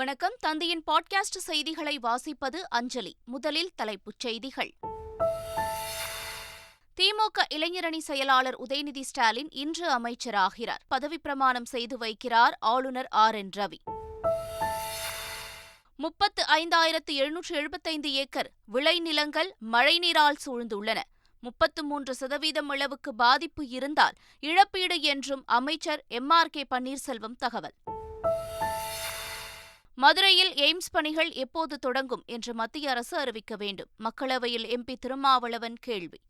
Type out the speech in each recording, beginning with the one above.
வணக்கம். தந்தையின் பாட்காஸ்ட் செய்திகளை வாசிப்பது அஞ்சலி. முதலில் தலைப்புச் செய்திகள். திமுக இளைஞரணி செயலாளர் உதயநிதி ஸ்டாலின் இன்று அமைச்சராகிறார். பதவிப்பிரமாணம் செய்து வைக்கிறார் ஆளுநர் ஆர். என். ரவி. முப்பத்து ஐந்தாயிரத்து எழுநூற்று எழுபத்தைந்து ஏக்கர் விளைநிலங்கள் மழைநீரால் சூழ்ந்துள்ளன. முப்பத்து மூன்று சதவீதம் அளவுக்கு பாதிப்பு இருந்தால் இழப்பீடு என்றும் அமைச்சர் எம். ஆர். கே. பன்னீர்செல்வம் தகவல். மதுரையில் எய்ம்ஸ் பணிகள் எப்போது தொடங்கும் என்று மத்திய அரசு அறிவிக்க வேண்டும். மக்களவையில் எம்பி திருமாவளவன் கேள்வி.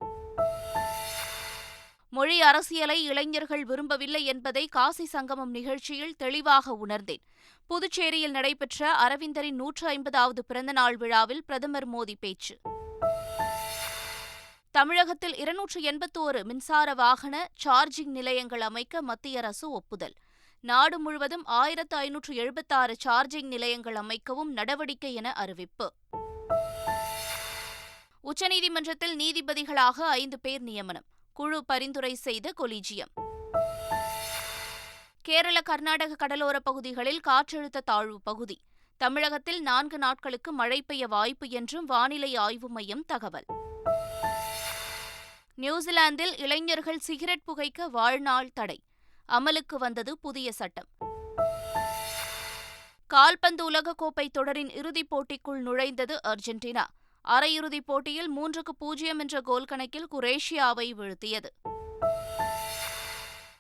மொழி அரசியலை இளைஞர்கள் விரும்பவில்லை என்பதை காசி சங்கமம் நிகழ்ச்சியில் தெளிவாக உணர்ந்தேன். புதுச்சேரியில் நடைபெற்ற அரவிந்தரின் நூற்று ஐம்பதாவது பிறந்தநாள் விழாவில் பிரதமர் மோடி பேச்சு. தமிழகத்தில் இருநூற்று எண்பத்தோரு மின்சார வாகன சார்ஜிங் நிலையங்கள் அமைக்க மத்திய அரசு ஒப்புதல். நாடு முழுவதும் ஆயிரத்து ஐநூற்று எழுபத்தாறு சார்ஜிங் நிலையங்கள் அமைக்கவும் நடவடிக்கை என அறிவிப்பு. உச்சநீதிமன்றத்தில் நீதிபதிகளாக ஐந்து பேர் நியமனம். குழு பரிந்துரை செய்த கொலிஜியம். கேரள கர்நாடக கடலோர பகுதிகளில் காற்றழுத்த தாழ்வு பகுதி. தமிழகத்தில் நான்கு நாட்களுக்கு மழை பெய்ய வாய்ப்பு என்றும் வானிலை ஆய்வு மையம் தகவல். நியூசிலாந்தில் இளைஞர்கள் சிகரெட் புகைக்க வாழ்நாள் தடை. அமலுக்கு வந்தது புதிய சட்டம். கால்பந்து உலகக்கோப்பை தொடரின் இறுதிப் போட்டிக்குள் நுழைந்தது அர்ஜென்டினா. அரையிறுதிப் போட்டியில் மூன்றுக்கு பூஜ்ஜியம் என்ற கோல் கணக்கில் குரேஷியாவை வீழ்த்தியது.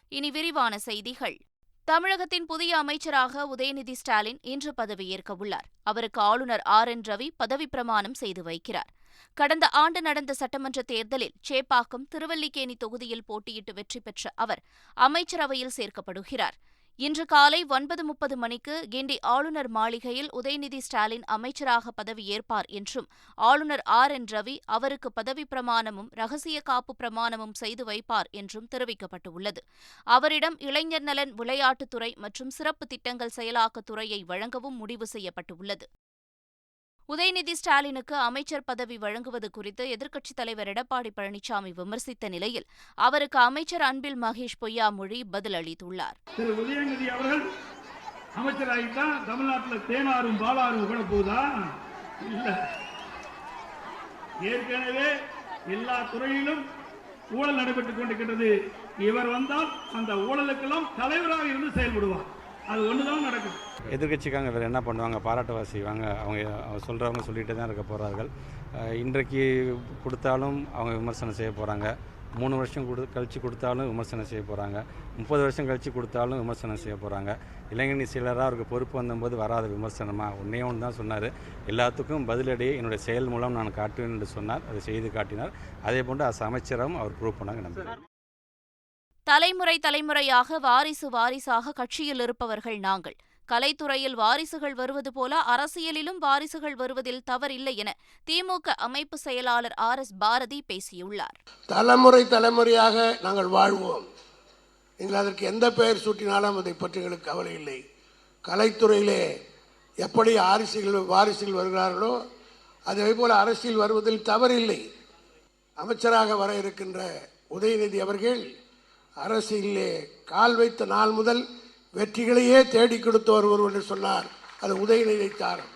இனி விரிவான செய்திகள். தமிழகத்தின் புதிய அமைச்சராக உதயநிதி ஸ்டாலின் இன்று பதவியேற்க உள்ளார் அவருக்கு ஆளுநர் ஆர். என். ரவி பதவிப்பிரமாணம் செய்து வைக்கிறார். கடந்த ஆண்டு நடந்த சட்டமன்ற தேர்தலில் சேப்பாக்கம் திருவல்லிக்கேணி தொகுதியில் போட்டியிட்டு வெற்றி பெற்ற அவர் அமைச்சரவையில் சேர்க்கப்படுகிறார். இன்று காலை ஒன்பது முப்பது மணிக்கு கிண்டி ஆளுநர் மாளிகையில் உதயநிதி ஸ்டாலின் அமைச்சராக பதவியேற்பார் என்றும் ஆளுநர் ஆர் என் ரவி அவருக்கு பதவிப் பிரமாணமும் ரகசிய காப்பு பிரமாணமும் செய்து வைப்பார் என்றும் தெரிவிக்கப்பட்டுள்ளது. அவரிடம் இளைஞர் நலன் விளையாட்டுத்துறை மற்றும் சிறப்பு திட்டங்கள் செயலாக்கத்துறையை வழங்கவும் முடிவு செய்யப்பட்டுள்ளது. உதயநிதி ஸ்டாலினுக்கு அமைச்சர் பதவி வழங்குவது குறித்து எதிர்க்கட்சித் தலைவர் எடப்பாடி பழனிசாமி விமர்சித்த நிலையில் அவருக்கு அமைச்சர் அன்பில் மகேஷ் பொய்யாமொழி பதிலளித்துள்ளார் திரு உதயநிதி அவர்கள் அமைச்சராகித்தான் தமிழ்நாட்டில் தேனாரும் பாலாரும் கூட போதா இல்ல. ஏற்கனவே எல்லா துறையிலும் ஊழல் நடைபெற்றுக் கொண்டிருக்கின்றது. இவர் வந்தால் அந்த ஊழலுக்கெல்லாம் தலைவராக இருந்து செயல்படுவார். அது ஒண்ணுதான் நடக்கும் எதிர்கட்சிக்காங்க வேறு என்ன பண்ணுவாங்க? பாராட்டுவா செய்வாங்க. அவங்க சொல்கிறவங்க சொல்லிகிட்டே தான் இருக்க போகிறார்கள் இன்றைக்கு கொடுத்தாலும் அவங்க விமர்சனம் செய்ய போகிறாங்க மூணு வருஷம் கொடு கழித்து கொடுத்தாலும் விமர்சனம் செய்ய போகிறாங்க முப்பது வருஷம் கழித்து கொடுத்தாலும் விமர்சனம் செய்ய போகிறாங்க இளைஞனி சிலராக அவருக்கு பொறுப்பு வந்தபோது வராத விமர்சனமாக ஒன்றே ஒன்று தான் சொன்னார். எல்லாத்துக்கும் பதிலடி என்னுடைய செயல் மூலம் நான் காட்டுவேன் என்று சொன்னார். அதை செய்து காட்டினார். அதே போன்று அஸ் அமைச்சரும் அவர் ப்ரூவ் பண்ணாங்க. நம்புகிறேன் தலைமுறை தலைமுறையாக வாரிசு வாரிசாக கட்சியில் இருப்பவர்கள் நாங்கள். கலைத்துறையில் வாரிசுகள் வருவது போல அரசியலிலும் வாரிசுகள் வருவதில் தவறில்லை என திமுக அமைப்பு செயலாளர் ஆர் எஸ் பாரதி பேசியுள்ளார். தலைமுறை தலைமுறையாக நாங்கள் வாழ்வோம். நீங்கள் அதற்கு எந்த பெயர் சூட்டினாலும் அதை பற்றி எங்களுக்கு கவலை இல்லை. கலைத்துறையிலே எப்படி ஆரிசிகள் வாரிசுகள் வருகிறார்களோ அதே போல அரசியல் வருவதில் தவறில்லை. அமைச்சராக வர இருக்கின்ற உதயநிதி அவர்கள் அரசியலிலே கால் வைத்த நாள் முதல் வெற்றிகளையே தேடி கொடுத்து வருவர் என்று சொன்னார். அது உதயநிதி தாரம்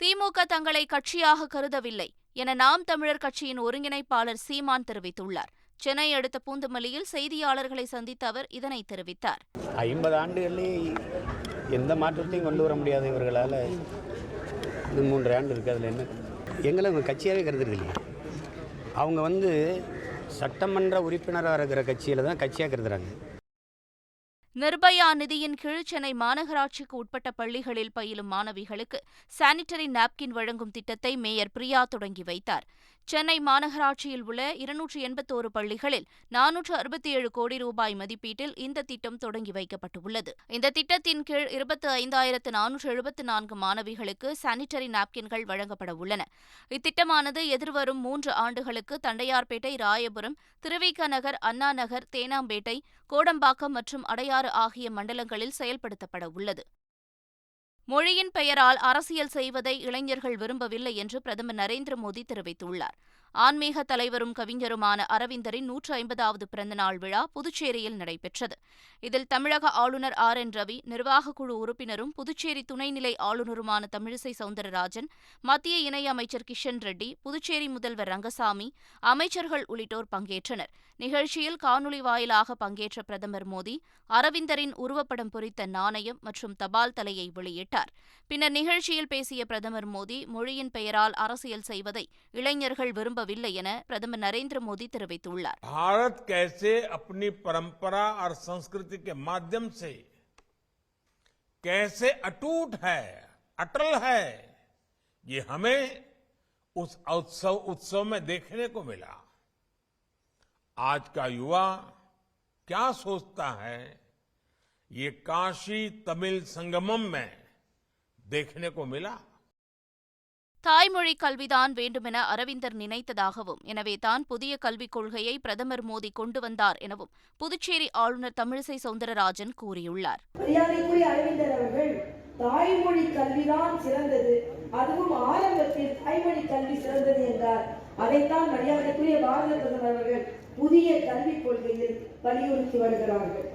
திமுக தங்களை கட்சியாக கருதவில்லை என நாம் தமிழர் கட்சியின் ஒருங்கிணைப்பாளர் சீமான் தெரிவித்துள்ளார். சென்னை அடுத்த பூந்தமல்லியில் செய்தியாளர்களை சந்தித்த அவர் இதனை தெரிவித்தார். ஐம்பது ஆண்டுகளிலே எந்த மாற்றத்தையும் கொண்டு வர முடியாத இவர்களால் இது மூன்று ஆண்டு இருக்குது அதில் என்ன? எங்களை அவங்க கட்சியாகவே கருதுறது இல்லையா. அவங்க வந்து சட்டமன்ற உறுப்பினராக இருக்கிற கட்சியில் தான் கட்சியாக கருதுறாங்க. நிர்பயா நிதியின் கீழ் சென்னை மாநகராட்சிக்கு உட்பட்ட பள்ளிகளில் பயிலும் மாணவிகளுக்கு சானிட்டரி நாப்கின் வழங்கும் திட்டத்தை மேயர் பிரியா தொடங்கி வைத்தார். சென்னை மாநகராட்சியில் உள்ள இருநூற்று எண்பத்தோரு பள்ளிகளில் நானூற்று அறுபத்தி ஏழு கோடி ரூபாய் மதிப்பீட்டில் இந்த திட்டம் தொடங்கி வைக்கப்பட்டுள்ளது. இந்த திட்டத்தின் கீழ் இருபத்தி ஐந்தாயிரத்து நானூற்று எழுபத்து நான்கு மாணவிகளுக்கு சானிட்டரி நாப்கின்கள் வழங்கப்பட உள்ளன. இத்திட்டமானது எதிர்வரும் மூன்று ஆண்டுகளுக்கு தண்டையார்பேட்டை ராயபுரம் திருவிக நகர் அண்ணா நகர் தேனாம்பேட்டை கோடம்பாக்கம் மற்றும் அடையாறு ஆகிய மண்டலங்களில் செயல்படுத்தப்பட உள்ளது. மொழியின் பெயரால் அரசியல் செய்வதை இளைஞர்கள் விரும்பவில்லை என்று பிரதமர் நரேந்திர மோடி தெரிவித்துள்ளார். ஆன்மீக தலைவரும் கவிஞருமான அரவிந்தரின் நூற்று ஐம்பதாவது பிறந்தநாள் விழா புதுச்சேரியில் நடைபெற்றது. இதில் தமிழக ஆளுநர் ஆர். என். ரவி நிர்வாகக்குழு உறுப்பினரும் புதுச்சேரி துணைநிலை ஆளுநருமான தமிழிசை சவுந்தரராஜன் மத்திய இணையமைச்சர் கிஷன் ரெட்டி புதுச்சேரி முதல்வர் ரங்கசாமி அமைச்சர்கள் உள்ளிட்டோர் பங்கேற்றனர். நிகழ்ச்சியில் காணொலி வாயிலாக பங்கேற்ற பிரதமர் மோடி அரவிந்தரின் உருவப்படம் பொறித்த நாணயம் மற்றும் தபால் தலையை வெளியிட்டார். பின்னர் நிகழ்ச்சியில் பேசிய பிரதமர் மோடி மொழியின் பெயரால் அரசியல் செய்வதை இளைஞர்கள் விரும்பவில்லை என பிரதமர் நரேந்திர மோடி தெரிவித்துள்ளார் भारत कैसे अपनी परंपरा और संस्कृति के माध्यम से कैसे अटूट है अटल है ये हमें उस उत्सव उत्सव में देखने को मिला आज का युवा क्या सोचता है ये काशी तमिल संगमम में देखने को मिला தாய்மொழி கல்விதான் வேண்டுமென அரவிந்தர் நினைத்ததாகவும் எனவே தான் புதிய கல்விக் கொள்கையை பிரதமர் மோடி கொண்டு வந்தார் எனவும் புதுச்சேரி ஆளுநர் தமிழிசை சவுந்தரராஜன் கூறியுள்ளார். அரவிந்தர் அவர்கள் தாய்மொழி கல்விதான் சிறந்தது அதுவும் ஆரம்பத்தில் தாய்மொழி கல்வி சிறந்தது என்றார். அதைத்தான் மரியாதைக்குரிய பாரத பிரதமர் அவர்கள் புதிய கல்விக் கொள்கையில் வலியுறுத்தி வருகிறார்கள்.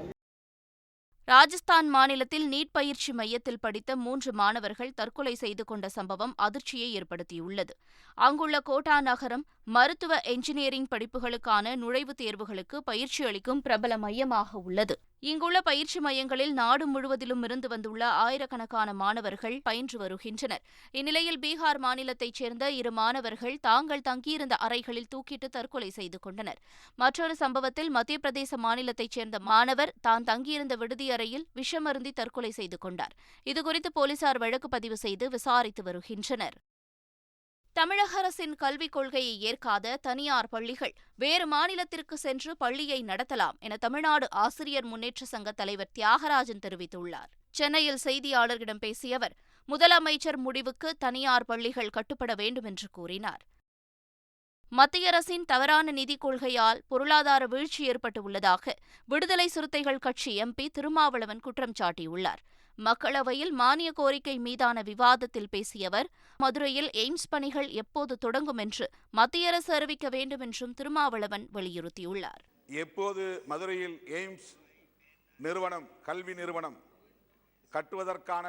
ராஜஸ்தான் மாநிலத்தில் நீட் பயிற்சி மையத்தில் படித்த மூன்று மாணவர்கள் தற்கொலை செய்து கொண்ட சம்பவம் அதிர்ச்சியை ஏற்படுத்தியுள்ளது. அங்குள்ள கோட்டா நகரம் மருத்துவ என்ஜினியரிங் படிப்புகளுக்கான நுழைவுத் தேர்வுகளுக்கு பயிற்சி அளிக்கும் பிரபல மையமாக உள்ளது. இங்குள்ள பயிற்சி மையங்களில் நாடு முழுவதிலும் இருந்து வந்துள்ள ஆயிரக்கணக்கான மாணவர்கள் பயின்று வருகின்றனர். இந்நிலையில் பீகார் மாநிலத்தைச் சேர்ந்த இரு மாணவர்கள் தாங்கள் தங்கியிருந்த அறைகளில் தூக்கிட்டு தற்கொலை செய்து கொண்டனர். மற்றொரு சம்பவத்தில் மத்திய பிரதேச மாநிலத்தைச் சேர்ந்த மாணவர் தான் தங்கியிருந்த விடுதி அறையில் விஷமருந்தி தற்கொலை செய்து கொண்டார். இதுகுறித்து போலீசார் வழக்கு பதிவு செய்து விசாரித்து வருகின்றனர். தமிழக அரசின் கல்விக் கொள்கையை ஏற்காத தனியார் பள்ளிகள் வேறு மாநிலத்திற்கு சென்று பள்ளியை நடத்தலாம் என தமிழ்நாடு ஆசிரியர் முன்னேற்ற சங்க தலைவர் தியாகராஜன் தெரிவித்துள்ளார். சென்னையில் செய்தியாளர்களிடம் பேசிய அவர் முதலமைச்சர் முடிவுக்கு தனியார் பள்ளிகள் கட்டுப்பட வேண்டும் என்று கூறினார். மத்திய அரசின் தவறான நிதிக் கொள்கையால் பொருளாதார வீழ்ச்சி ஏற்பட்டு உள்ளதாக விடுதலை சிறுத்தைகள் கட்சி எம்பி திருமாவளவன் குற்றம் சாட்டியுள்ளார். மக்களவையில் மானிய கோரிக்கை மீதான விவாதத்தில் பேசிய அவர் மதுரையில் எய்ம்ஸ் பணிகள் எப்போது தொடங்கும் என்று மத்திய அரசு அறிவிக்க வேண்டும் என்றும் திருமாவளவன் வலியுறுத்தியுள்ளார். எப்போது மதுரையில் எய்ம்ஸ் நிறுவனம் கல்வி நிறுவனம் கட்டுவதற்கான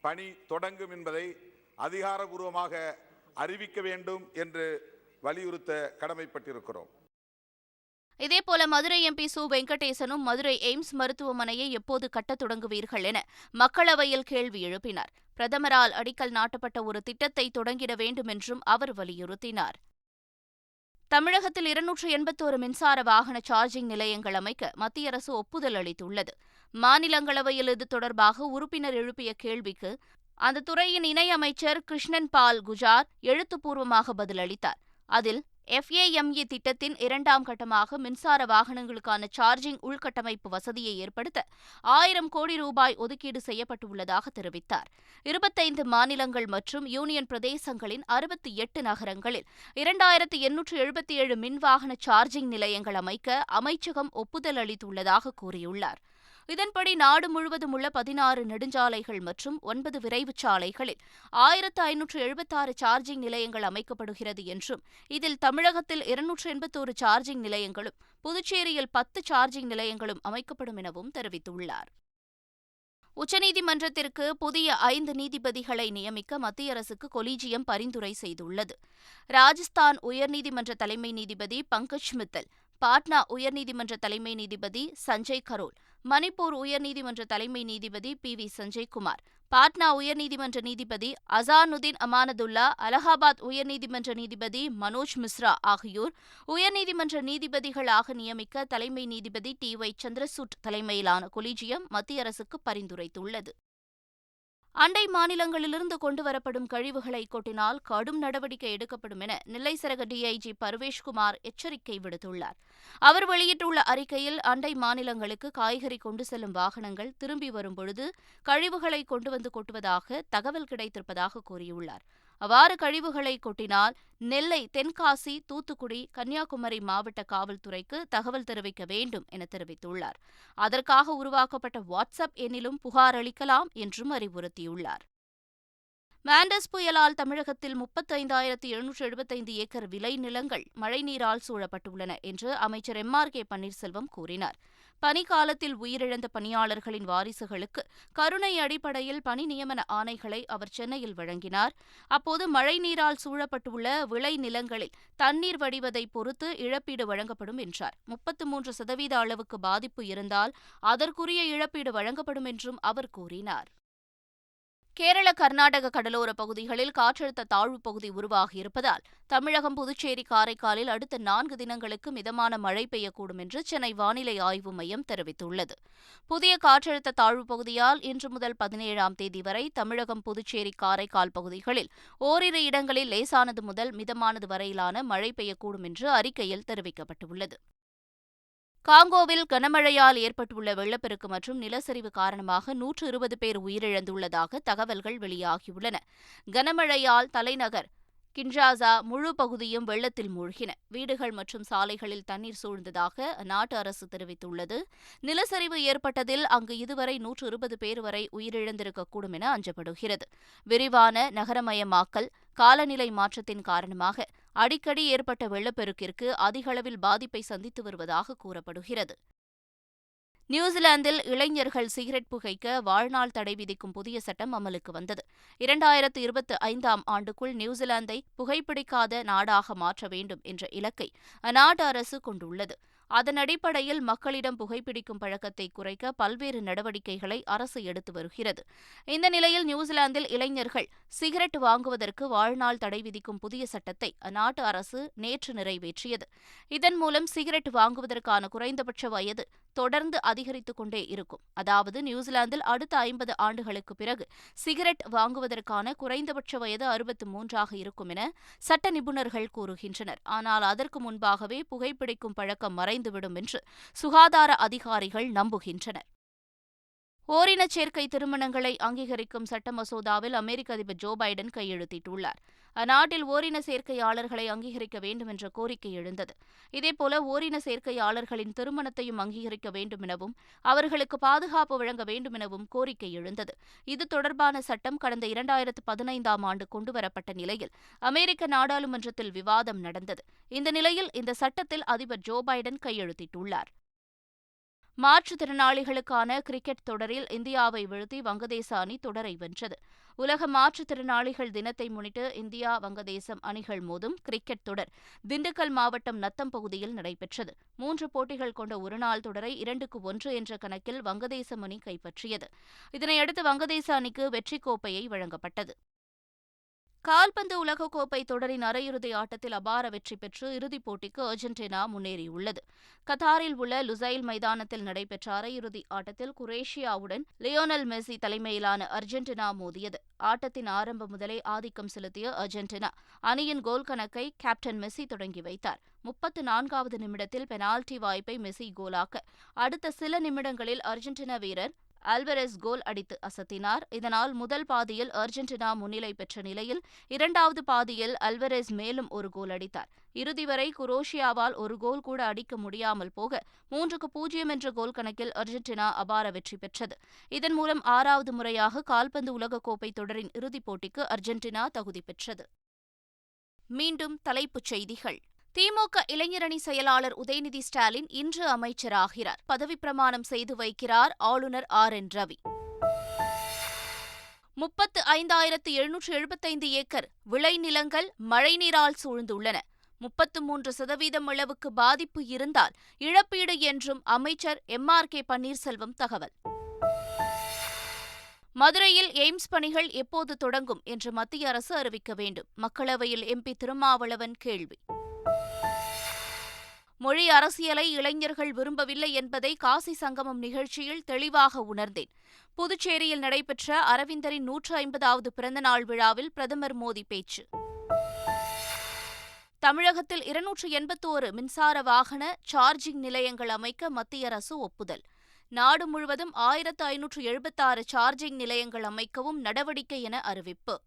பணி தொடங்கும் என்பதை அதிகாரபூர்வமாக அறிவிக்க வேண்டும் என்று வலியுறுத்த கடமைப்பட்டிருக்கிறோம். இதேபோல மதுரை எம்பி சு வெங்கடேசனும் மதுரை எய்ம்ஸ் மருத்துவமனையை எப்போது கட்டத் தொடங்குவீர்கள் என மக்களவையில் கேள்வி எழுப்பினார். பிரதமரால் அடிக்கல் நாட்டப்பட்ட ஒரு திட்டத்தை தொடங்கிட வேண்டும் என்றும் அவர் வலியுறுத்தினார். தமிழகத்தில் இருநூற்று எண்பத்தோரு மின்சார வாகன சார்ஜிங் நிலையங்கள் அமைக்க மத்திய அரசு ஒப்புதல் அளித்துள்ளது. மாநிலங்களவையில் இது தொடர்பாக உறுப்பினர் எழுப்பிய கேள்விக்கு அந்த துறையின் இணையமைச்சர் கிருஷ்ணன் பால் குஜார் எழுத்துப்பூர்வமாக பதிலளித்தார். அதில் எஃப்ஏஎம்இ திட்டத்தின் இரண்டாம் கட்டமாக மின்சார வாகனங்களுக்கான சார்ஜிங் உள்கட்டமைப்பு வசதியை ஏற்படுத்த ஆயிரம் கோடி ரூபாய் ஒதுக்கீடு செய்யப்பட்டுள்ளதாக தெரிவித்தார். இருபத்தைந்து மாநிலங்கள் மற்றும் யூனியன் பிரதேசங்களின் அறுபத்தி எட்டு நகரங்களில் இரண்டாயிரத்து எண்ணூற்று எழுபத்தி ஏழு மின்வாகன சார்ஜிங் நிலையங்கள் அமைக்க அமைச்சகம் ஒப்புதல் அளித்துள்ளதாக கூறியுள்ளார். இதன்படி நாடு முழுவதும் உள்ள பதினாறு நெடுஞ்சாலைகள் மற்றும் ஒன்பது விரைவுச் சாலைகளில் ஆயிரத்து ஐநூற்று எழுபத்தாறு சார்ஜிங் நிலையங்கள் அமைக்கப்படுகிறது என்றும் இதில் தமிழகத்தில் இருநூற்று எண்பத்தோரு சார்ஜிங் நிலையங்களும் புதுச்சேரியில் பத்து சார்ஜிங் நிலையங்களும் அமைக்கப்படும் எனவும் தெரிவித்துள்ளார். உச்சநீதிமன்றத்திற்கு புதிய ஐந்து நீதிபதிகளை நியமிக்க மத்திய அரசுக்கு கொலீஜியம் பரிந்துரை செய்துள்ளது. ராஜஸ்தான் உயர்நீதிமன்ற தலைமை நீதிபதி பங்கஜ் மித்தல் பாட்னா உயர்நீதிமன்ற தலைமை நீதிபதி சஞ்சய் கரோல் மணிப்பூர் உயர்நீதிமன்ற தலைமை நீதிபதி பி. வி. சஞ்சய்குமார். பாட்னா உயர்நீதிமன்ற நீதிபதி அசானுதீன் அமானதுல்லா அலகாபாத் உயர்நீதிமன்ற நீதிபதி மனோஜ் மிஸ்ரா ஆகியோர் உயர்நீதிமன்ற நீதிபதிகளாக நியமிக்க தலைமை நீதிபதி டி. ஒய் சந்திரசூட் தலைமையிலான கொலீஜியம் மத்திய அரசுக்கு பரிந்துரைத்துள்ளது. அண்டை மாநிலங்களிலிருந்து கொண்டுவரப்படும் கழிவுகளை கொட்டினால் கடும் நடவடிக்கை எடுக்கப்படும் என நெல்லை சரக டிஐஜி பர்வேஷ்குமார் எச்சரிக்கை விடுத்துள்ளார். அவர் வெளியிட்டுள்ள அறிக்கையில் அண்டை மாநிலங்களுக்கு காய்கறி கொண்டு செல்லும் வாகனங்கள் திரும்பி வரும்பொழுது கழிவுகளை கொண்டு வந்து கொட்டுவதாக தகவல் கிடைத்திருப்பதாக கூறியுள்ளார். அவ்வாறு கழிவுகளை கொட்டினால் நெல்லை தென்காசி தூத்துக்குடி கன்னியாகுமரி மாவட்ட காவல்துறைக்கு தகவல் தெரிவிக்க வேண்டும் என தெரிவித்துள்ளார். அதற்காக உருவாக்கப்பட்ட வாட்ஸ்அப் எண்ணிலும் புகார் அளிக்கலாம் என்றும் அறிவுறுத்தியுள்ளார். மாண்டஸ் புயலால் தமிழகத்தில் முப்பத்தைந்தாயிரத்து எழுநூற்று எழுபத்தைந்து ஏக்கர் விளை நிலங்கள் மழைநீரால் சூழப்பட்டுள்ளன என்று அமைச்சர் எம் ஆர் கே பன்னீர்செல்வம் கூறினார். பனிக்காலத்தில் உயிரிழந்த பணியாளர்களின் வாரிசுகளுக்கு கருணை அடிப்படையில் பணி நியமன ஆணைகளை அவர் சென்னையில் வழங்கினார். அப்போது மழைநீரால் சூழப்பட்டுள்ள விளை நிலங்களில் தண்ணீர் வடிவதை பொறுத்து இழப்பீடு வழங்கப்படும் என்றார். முப்பத்து மூன்று சதவீத அளவுக்கு பாதிப்பு இருந்தால் அதற்குரிய இழப்பீடு வழங்கப்படும் என்றும் அவர் கூறினார். கேரள கர்நாடக கடலோர பகுதிகளில் காற்றழுத்த தாழ்வுப் பகுதி உருவாகியிருப்பதால் தமிழகம் புதுச்சேரி காரைக்காலில் அடுத்த நான்கு தினங்களுக்கு மிதமான மழை பெய்யக்கூடும் என்று சென்னை வானிலை ஆய்வு மையம் தெரிவித்துள்ளது. புதிய காற்றழுத்த தாழ்வுப் பகுதியால் இன்று முதல் பதினேழாம் தேதி வரை தமிழகம் புதுச்சேரி காரைக்கால் பகுதிகளில் ஓரிரு இடங்களில் லேசானது முதல் மிதமானது வரையிலான மழை பெய்யக்கூடும் என்று அறிக்கையில் தெரிவிக்கப்பட்டுள்ளது. காங்கோவில் கனமழையால் ஏற்பட்டுள்ள வெள்ளப்பெருக்கு மற்றும் நிலச்சரிவு காரணமாக நூற்று இருபது பேர் உயிரிழந்துள்ளதாக தகவல்கள் வெளியாகியுள்ளன. கனமழையால் தலைநகர் கின்ஷாசா முழு பகுதியும் வெள்ளத்தில் மூழ்கின. வீடுகள் மற்றும் சாலைகளில் தண்ணீர் சூழ்ந்ததாக அந்நாட்டு அரசு தெரிவித்துள்ளது. நிலச்சரிவு ஏற்பட்டதில் அங்கு இதுவரை நூற்று இருபது பேர் வரை உயிரிழந்திருக்கக்கூடும் என அஞ்சப்படுகிறது. விரிவான நகரமயமாக்கல் காலநிலை மாற்றத்தின் காரணமாக அடிக்கடி ஏற்பட்ட வெள்ளப்பெருக்கிற்கு அதிகளவில் பாதிப்பை சந்தித்து வருவதாக கூறப்படுகிறது. நியூசிலாந்தில் இளைஞர்கள் சிகரெட் புகைக்க வாழ்நாள் தடை விதிக்கும் புதிய சட்டம் அமலுக்கு வந்தது. இரண்டாயிரத்து இருபத்தி ஐந்தாம் ஆண்டுக்குள் நியூசிலாந்தை புகைப்பிடிக்காத நாடாக மாற்ற வேண்டும் என்ற இலக்கை அந்நாட்டு அரசு கொண்டுள்ளது. அதன் அடிப்படையில் மக்களிடம் புகைப்பிடிக்கும் பழக்கத்தை குறைக்க பல்வேறு நடவடிக்கைகளை அரசு எடுத்து வருகிறது. இந்த நிலையில் நியூசிலாந்தில் இளைஞர்கள் சிகரெட் வாங்குவதற்கு வாழ்நாள் தடை விதிக்கும் புதிய சட்டத்தை அந்நாட்டு அரசு நேற்று நிறைவேற்றியது. இதன் மூலம் சிகரெட் வாங்குவதற்கான குறைந்தபட்ச வயது தொடர்ந்து அதிகரித்துக் கொண்டே இருக்கும். அதாவது நியூசிலாந்தில் அடுத்த ஐம்பது ஆண்டுகளுக்கு பிறகு சிகரெட் வாங்குவதற்கான குறைந்தபட்ச வயது அறுபத்து மூன்றாக இருக்கும் என சட்ட நிபுணர்கள் கூறுகின்றனர். ஆனால் அதற்கு முன்பாகவே புகைப்பிடிக்கும் பழக்கம் மறை மறைந்துவிடும் என்று சுகாதார அதிகாரிகள் நம்புகின்றனர். ஓரினச் சேர்க்கை திருமணங்களை அங்கீகரிக்கும் சட்ட மசோதாவில் அமெரிக்க அதிபர் ஜோ பைடன் கையெழுத்திட்டுள்ளார். அந்நாட்டில் ஓரின சேர்க்கையாளர்களை அங்கீகரிக்க வேண்டும் என்ற கோரிக்கை எழுந்தது. இதேபோல ஓரின சேர்க்கையாளர்களின் திருமணத்தையும் அங்கீகரிக்க வேண்டும் எனவும் அவர்களுக்கு பாதுகாப்பு வழங்க வேண்டும் எனவும் கோரிக்கை எழுந்தது. இது தொடர்பான சட்டம் கடந்த இரண்டாயிரத்து பதினைந்தாம் ஆண்டு கொண்டுவரப்பட்ட நிலையில் அமெரிக்க நாடாளுமன்றத்தில் விவாதம் நடந்தது. இந்த நிலையில் இந்த சட்டத்தில் அதிபர் ஜோ பைடன் கையெழுத்திட்டுள்ளார். மாற்றுத்திறனாளிகளுக்கான கிரிக்கெட் தொடரில் இந்தியாவை வீழ்த்தி வங்கதேச அணி தொடரை வென்றது. உலக மாற்றுத்திறனாளிகள் தினத்தை முன்னிட்டு இந்தியா வங்கதேசம் அணிகள் மோதும் கிரிக்கெட் தொடர் திண்டுக்கல் மாவட்டம் நத்தம் பகுதியில் நடைபெற்றது. மூன்று போட்டிகள் கொண்ட ஒருநாள் தொடரை இரண்டுக்கு ஒன்று என்ற கணக்கில் வங்கதேசம் அணி கைப்பற்றியது. இதனையடுத்து வங்கதேச அணிக்கு வெற்றிக் கோப்பையை வழங்கப்பட்டது. கால்பந்து உலகக்கோப்பை தொடரின் அரையிறுதி ஆட்டத்தில் அபார வெற்றி பெற்று இறுதிப் போட்டிக்கு அர்ஜென்டினா முன்னேறியுள்ளது. கத்தாரில் உள்ள லுசைல் மைதானத்தில் நடைபெற்ற அரையிறுதி ஆட்டத்தில் குரேஷியாவுடன் லியோனல் மெஸ்ஸி தலைமையிலான அர்ஜென்டினா மோதியது. ஆட்டத்தின் ஆரம்பம் முதலே ஆதிக்கம் செலுத்திய அர்ஜென்டினா அணியின் கோல் கணக்கை கேப்டன் மெஸ்ஸி தொடங்கி வைத்தார். முப்பத்து நான்காவது நிமிடத்தில் பெனால்டி வாய்ப்பை மெஸ்ஸி கோலாக்க அடுத்த சில நிமிடங்களில் அர்ஜென்டினா வீரர் அல்வரெஸ் கோல் அடித்து அசத்தினார். இதனால் முதல் பாதியில் அர்ஜென்டினா முன்னிலை பெற்ற நிலையில் இரண்டாவது பாதியில் அல்வரெஸ் மேலும் ஒரு கோல் அடித்தார். இறுதி வரை குரோஷியாவால் ஒரு கோல் கூட அடிக்க முடியாமல் போக மூன்றுக்கு பூஜ்ஜியம் என்ற கோல் கணக்கில் அர்ஜென்டினா அபார வெற்றி பெற்றது. இதன் மூலம் ஆறாவது முறையாக கால்பந்து உலகக்கோப்பை தொடரின் இறுதிப் போட்டிக்கு அர்ஜென்டினா தகுதி பெற்றது. மீண்டும் தலைப்புச் செய்திகள். திமுக இளைஞரணி செயலாளர் உதயநிதி ஸ்டாலின் இன்று அமைச்சராகிறார். பதவிப்பிரமாணம் செய்து வைக்கிறார் ஆளுநர் ஆர். என். ரவி. முப்பத்து ஐந்தாயிரத்து எழுநூற்று எழுபத்தைந்து ஏக்கர் விளைநிலங்கள் மழைநீரால் சூழ்ந்துள்ளன. முப்பத்து மூன்று சதவீதம் அளவுக்கு பாதிப்பு இருந்தால் இழப்பீடு என்றும் அமைச்சர் எம். ஆர். கே. பன்னீர்செல்வம் தகவல். மதுரையில் எய்ம்ஸ் பணிகள் எப்போது தொடங்கும் என்று மத்திய அரசு அறிவிக்க வேண்டும். மக்களவையில் எம்பி திருமாவளவன் கேள்வி. மொழி அரசியலை இளைஞர்கள் விரும்பவில்லை என்பதை காசி சங்கமம் நிகழ்ச்சியில் தெளிவாக உணர்ந்தேன். புதுச்சேரியில் நடைபெற்ற அரவிந்தரின் நூற்று ஐம்பதாவது பிறந்தநாள் விழாவில் பிரதமர் மோடி பேச்சு. தமிழகத்தில் இருநூற்று எண்பத்தோரு மின்சார வாகன சார்ஜிங் நிலையங்கள் அமைக்க மத்திய அரசு ஒப்புதல். நாடு முழுவதும் ஆயிரத்து ஐநூற்று எழுபத்தாறு சார்ஜிங் நிலையங்கள் அமைக்கவும் நடவடிக்கை என அறிவிப்பு.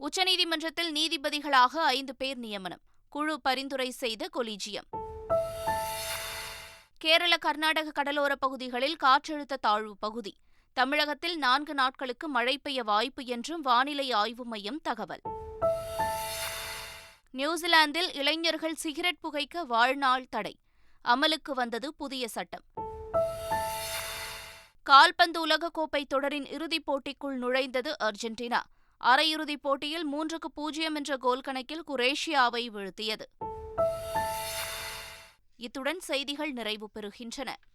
உச்சநீதிமன்றத்தில் நீதிபதிகளாக ஐந்து பேர் நியமனம். குழு பரிந்துரை செய்த கொலிஜியம். கேரள கர்நாடக கடலோர பகுதிகளில் காற்றழுத்த தாழ்வு பகுதி. தமிழகத்தில் நான்கு நாட்களுக்கு மழை பெய்ய வாய்ப்பு என்றும் வானிலை ஆய்வு மையம் தகவல். நியூசிலாந்தில் இளைஞர்கள் சிகரெட் புகைக்க வாழ்நாள் தடை. அமலுக்கு வந்தது புதிய சட்டம். கால்பந்து உலகக்கோப்பை தொடரின் இறுதிப் போட்டிக்குள் நுழைந்தது அர்ஜென்டினா. அரையிறுதிப் போட்டியில் மூன்றுக்கு பூஜ்ஜியம் என்ற கோல் கணக்கில் குரேஷியாவை வீழ்த்தியது. இத்துடன் செய்திகள் நிறைவு பெறுகின்றன.